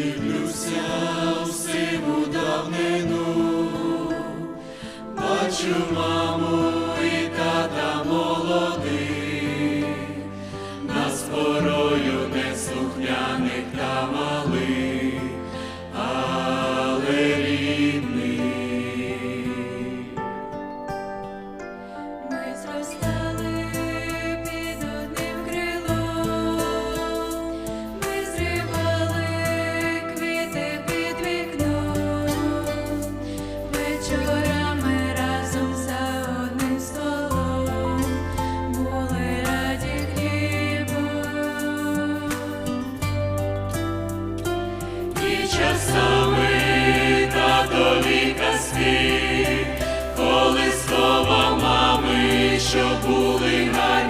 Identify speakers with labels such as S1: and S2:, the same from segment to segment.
S1: Дивлюся в сиву давнину, бачу
S2: ма. Часами татові казки, коли слова мами, що були гарні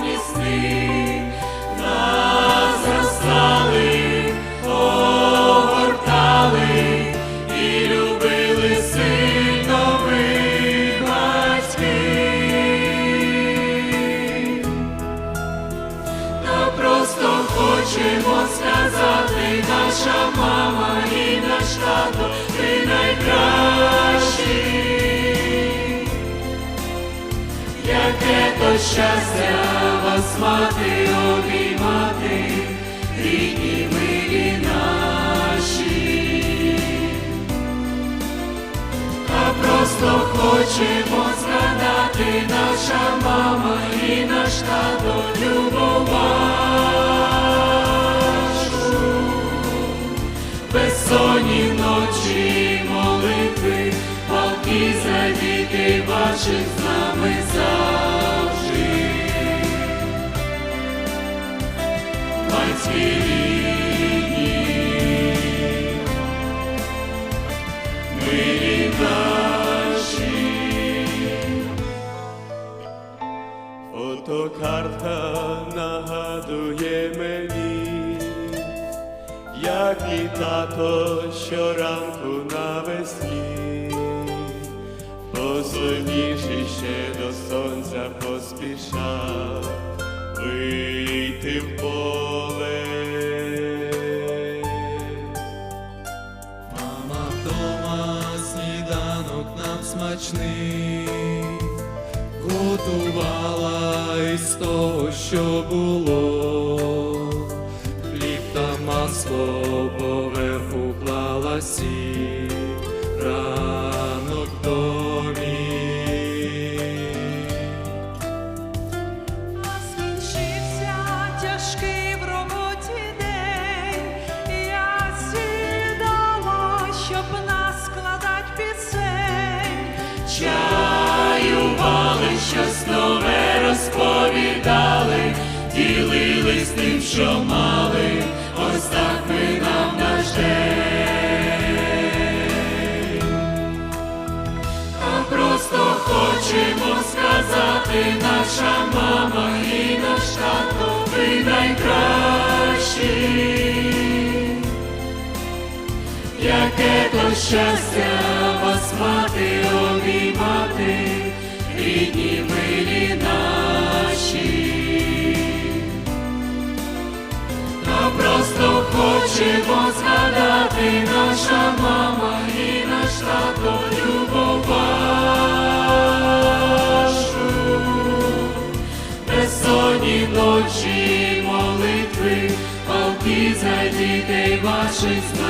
S2: Щастя вас мати, обіймати, рідні милі наші. А просто хочемо згадати наша мама і наш тато любов Батьки рідні, милі наші.
S3: Фотокартка нагадує мені, як і тато щоранку навесні, посильніший ще до сонця поспішав
S2: смачний, готувала із того, що було, Чаювали, щось нове розповідали, ділились тим, що мали, ось так минав наш день. А просто хочемо сказати, наша мама і наш тато, ви найкращі. Яке то щастя вас мати, обіймати, рідні милі наші. Та просто хочемо згадати наша мама і наш тато любов вашу. Безсонні ночі молитви, палки за дітей ваших з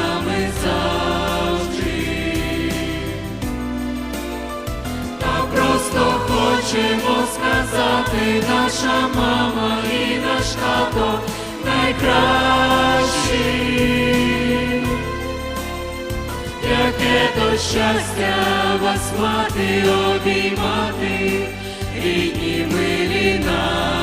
S2: сказати, наша мама і наш тато найкращий, Яке то щастя вас мати, обіймати, рідні милі наші.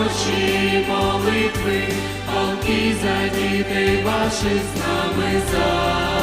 S2: Ночі молитви, полки за дітей ваших з нами завжди.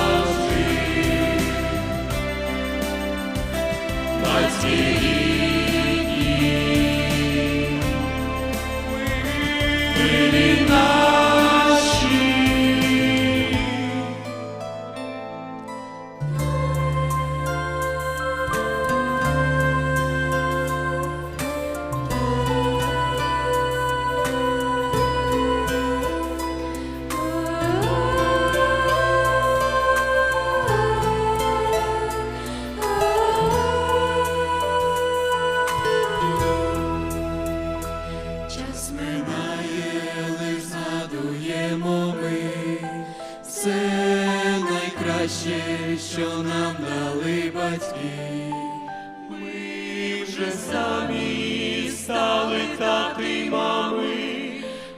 S2: Ми вже самі стали тати мами,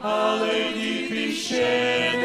S2: але діти ще